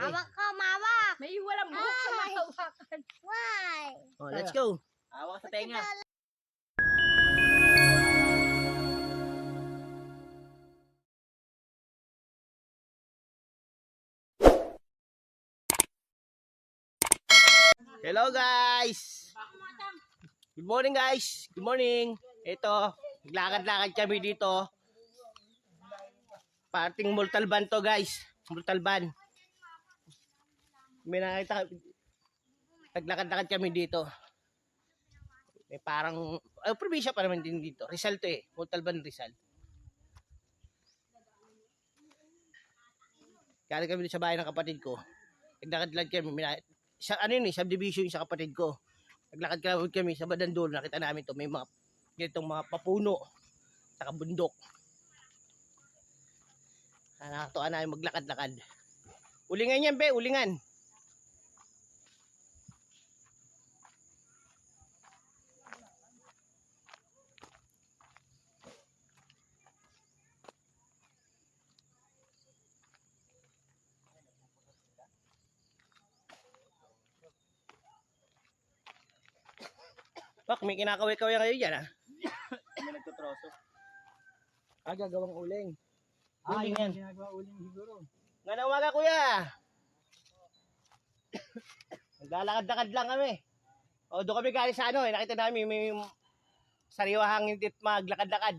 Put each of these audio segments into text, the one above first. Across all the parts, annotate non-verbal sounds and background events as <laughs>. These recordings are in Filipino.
Mawak ka, mawak. May walang buhok sa mahawakan. Why? Oh, let's go. Hawak sa tenga. Hello guys! Good morning guys! Good morning! Ito, naglakad-lakad kami dito. Parting Multalban to guys. Multalban. May nakita naglakad-lakad kami dito. May parang, ay, probinsya pa naman din dito. Rizal to eh. Multalban Rizal. Kaya kami sa bahay ng kapatid ko. Naglakad-lakad kami. May, sa ano yun eh, subdivision sa kapatid ko. Naglakad kami, sa Badandol, nakita namin to may mga ganitong mga papuno, saka bundok. Ah, Nakakatuwa namin maglakad-lakad. Ulingan yan, be, ulingan. Bak, may kinakaway-kaway ngayon yan, ah. May nagtutroso. Ah, gagawang uling. Ah, Uling yun yan. ginagawa uling siguro. Ngayong umaga, kuya. Naglalakad-lakad lang kami. O, doon kami galing sa ano, eh. Nakita namin may sariwa hangin dit maglakad-lakad.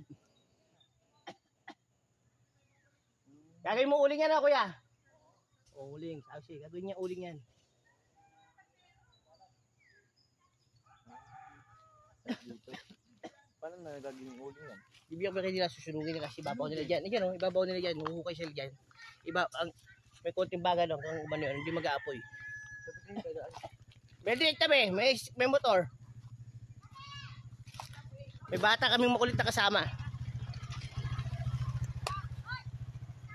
Gagawin mo uling yan, ah, kuya. O, uling. Sabi siya, gagawin niya uling yan. Paano na nagaging uling yan? Bibigyan ko kayo nila susunugin nila kasi ibabaw nila dyan. Ayan, oh, ibabaw nila dyan. Huhukay sila dyan. Iba, ang, may konting baga lang kung umano yun, hindi mag-aapoy. May direkta be, may, may motor. May bata kaming makulit na kasama.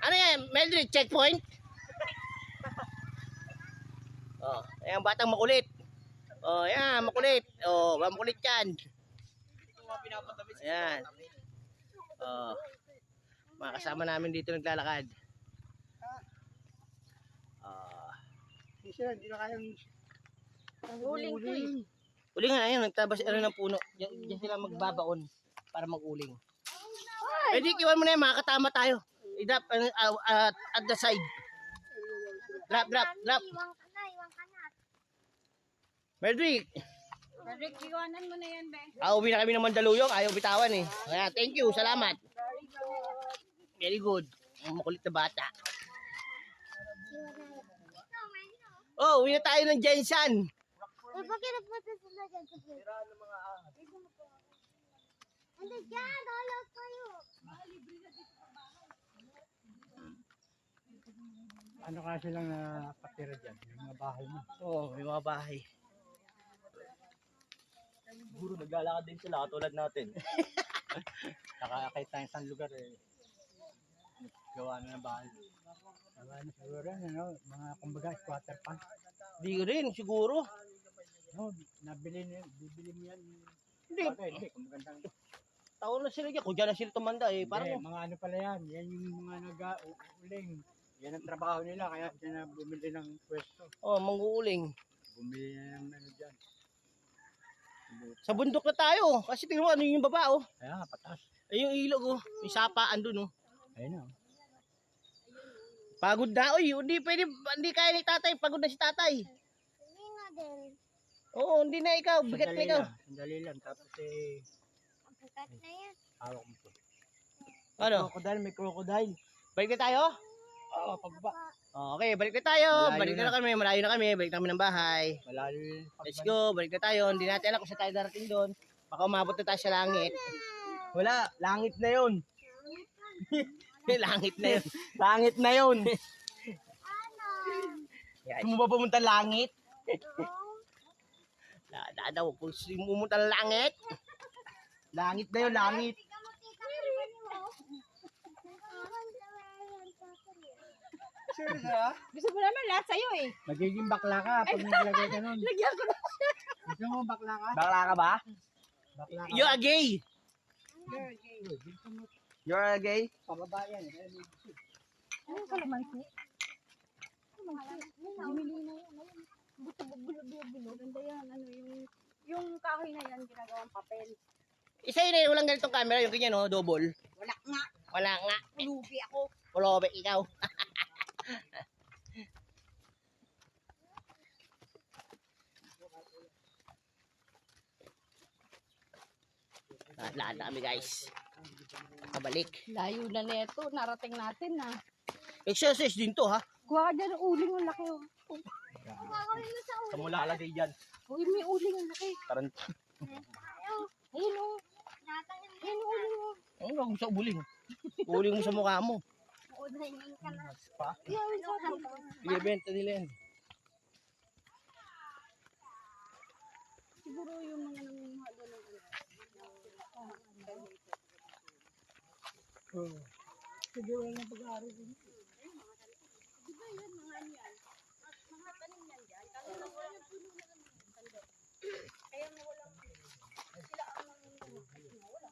Ano yan? Meldred, checkpoint? <laughs> Oh, ayan batang makulit. Oh, ayan, makulit. Oh, makulit yan. Ayan. Oh. Mga kasama namin dito naglalakad. Ah. Hindi na kayang Uling ko eh. Ulingan, ayun, nagtabas ano ng puno. Diyan, diyan sila magbabaon para mag-uling. Eh di, iwan mo na yan, makakatama tayo. I-drop uh, uh, uh, at the side. Drop, drop, drop. Iwan ka na, iwan ka na. Merdrick, Rick, iwanan mo na yan, be. auwi na kami ng Mandaluyong. Ayaw bitawan eh. Kaya, thank you, salamat. Very good. Ang makulit na bata. Oh, uwi na tayo ng Jensen. Eh, bakit napunta sila dyan sa plate? Hindi dyan, dalaw kayo. Ano kasi lang na patira dyan, yung mga bahay mo. Oo, oh, may mga bahay. Siguro naglalakad din sila katulad natin. <laughs> Nakakakit tayo sa lugar eh. Gawa na ng bahay. Gawa na siguro, ano, mga kumbaga squatter pa. Di rin, siguro. No, nabili niyo, bibili mo yan. Hindi, Bagay, hindi, kung magandang. taon na sila dyan. Kung dyan na sila tumanda eh. Parang Parang, mga ano pala yan, yan yung mga nag-uling. Yan ang trabaho nila, kaya dyan na bumili ng pwesto. oh, manguuling. Bumili na ng ano dyan. Sa bundok na tayo. Kasi tingnan mo ano yung baba oh. Kaya nga, patas. Ay yung ilog oh. Yung sapa andun oh. Ayun na. Pagod na. Uy, hindi pwede. Hindi kaya ni tatay. Pagod na si tatay. Hindi nga din. Oo, hindi na ikaw. Bigat na ikaw. lang, sandali lang. Tapos eh, Ang bigat na yan. hawak mo to. Ano? Crocodile, may crocodile. Balik na tayo? Oh, okay, balik na tayo. Malayo balik na, na. na kami. Malayo na kami. Balik na kami ng bahay. Malayo Let's go. Balik na tayo. Hindi natin alam kung saan tayo darating doon. Baka umabot na tayo sa langit. Wala, langit na yun. <laughs> langit na yun. <laughs> Langit na yun. Yan. Kung mo ba pumunta langit? Dada daw. Kung pumunta ng langit. Langit na yun, langit. Sure ka? Gusto mo naman lahat sa'yo eh. Magiging bakla ka pag naglagay ka nun. <laughs> Lagyan ko na. Gusto mo bakla ka? Bakla ka ba? Bakla ka. You are gay. Gusto mo You're a gay? pababayan. Ano kalamansi? Kalamansi. Jimilina yan. Ayun. Buto, bulo, bulo, bulo. Ganda yan. Ano, yung, yung kahoy na yan, ginagawang papel. Isa yun eh, walang ganitong camera, yung ganyan, no? Double. Wala nga. Wala nga. Lugi ako. Polobe, ikaw. <laughs> Lahat na kami guys. Kabalik. Layo na neto. Narating natin na. Exercise din to ha. Kuha ka dyan ng uling ang laki. oh. Kakawin mo sa ulo. Kamulalagay dyan. Uy, may uling ang laki. Parang Ayun o. Mo. Ayun uling o. Ang huwag mo sa uling. Uling mo sa mukha mo. Unahin ka na. pa. Ayun sa Ibebenta nila yan. Siguro yung mga nangunguha doon ng ano. Sige, wala nang pag-aaral din. Di ba yan, mga ano yan? Mga tanim yan dyan. Kaya na wala puno na naman. Tanda. Kaya na wala Sila ang nangunguha. Kasi nga wala.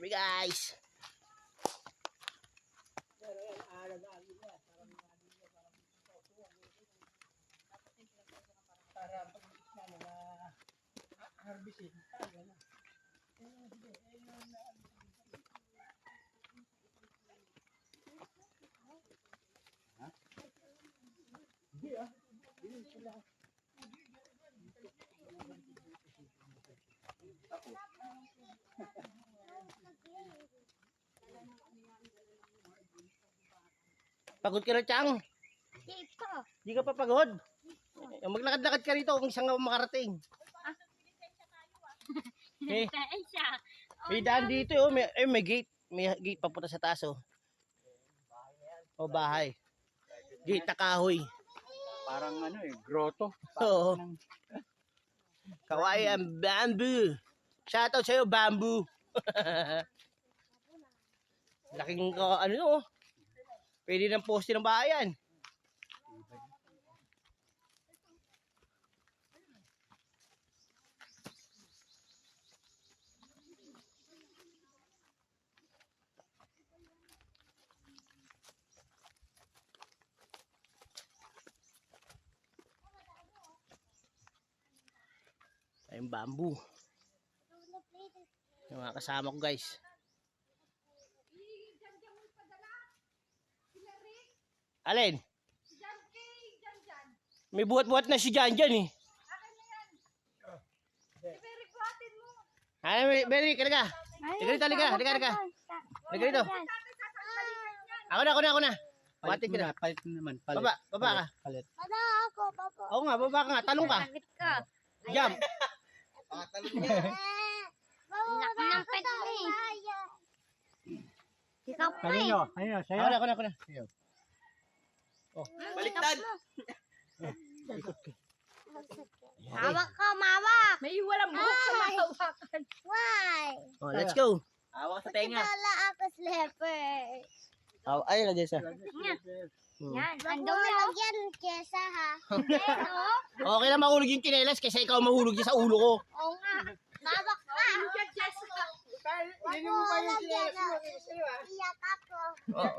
Kami guys. Pagod ka na, Chang. Di ka pa pagod. Eh, Maglakad-lakad ka rito kung isang nga makarating. Eh, <laughs> Ay siya. may daan dito, oh. may, eh, may gate. May gate papunta sa taas, oh. O bahay. Gate na kahoy. Parang ano eh, grotto. Oo. Kawaii ang bamboo. Shoutout sa'yo, bamboo. <laughs> Laking ka, ano, oh. Pwede ng poste ng bayan. Ayun, bamboo. Yung mga kasama ko, guys. Alin? May buhat-buhat na si Jan Jan eh. Ay, Mary, Mary, kaya ka. Halika dito, halika, halika, halika. Halika dito. Ako na, ako na, ako na. Palit Buhatin mo na. na, palit mo naman. Palit. Baba, baba ka. Palit. Ano ako, papa? Oo nga, baba ka nga. Talong ka. Sabit ka. Jump. <laughs> Eh, Laki ng pet mo eh. Ikaw pa eh. Kanino? Kanino? Sa'yo? Ako na, ako na, ako na. Baliktad. Hawak ka, mawak. May walang buhok sa mahawakan. Why? Oh, let's go. Awak sa Wala ako slipper. Oh, ayun na, Jessa. Hmm. Yan, ando mo lagyan kesa ha. Okay na mahulog yung kinelas kaysa ikaw mahulog sa ulo ko. Oo nga. Mawak ka. Mo na. Iyak ako. Oh,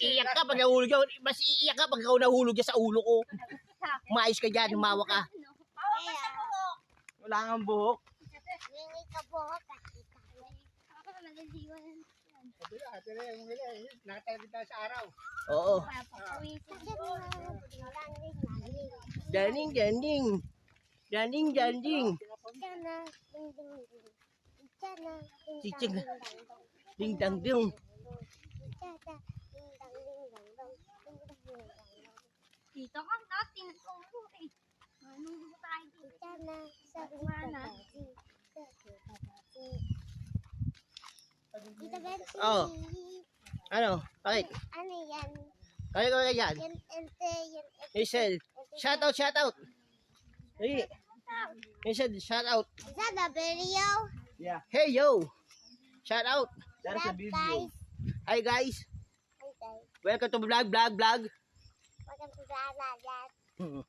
iiyak ka pag nahulog ka. Mas iiyak ka pag nahulog dyan sa ulo ko. Maayos ka dyan, humawa ka. Kaya, Wala kang buhok. Hingi ka po ako kakita. Ako naliliwan. Nakatagita sa araw. Oo. Daning, daning. Daning, daning. Ding, dang, dang. Ding, dang, ding. Dito ka natin. Oo eh. Anong mo tayo dito? Tiyana, sa umana. Tita Betsy. Oo. Ano? Bakit? Ano yan? Kaya ko kaya yan. Yan, ente, yan, ente. Hazel. Shout out, shout out. Hey. Hazel, shout out. Is that the video? Yeah. Hey, yo. Shout out. That's a Love, video. guys. Hi, guys. Hi, guys. Welcome to vlog, vlog, vlog. Welcome to Lala Dad. Hmm.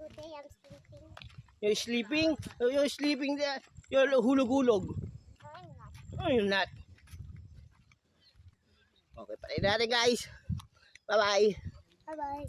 Today I'm sleeping. You're sleeping? You're sleeping there. You're hulog-hulog. I'm not. Oh, yun lahat. Okay, patayin natin guys. Bye-bye. Bye-bye.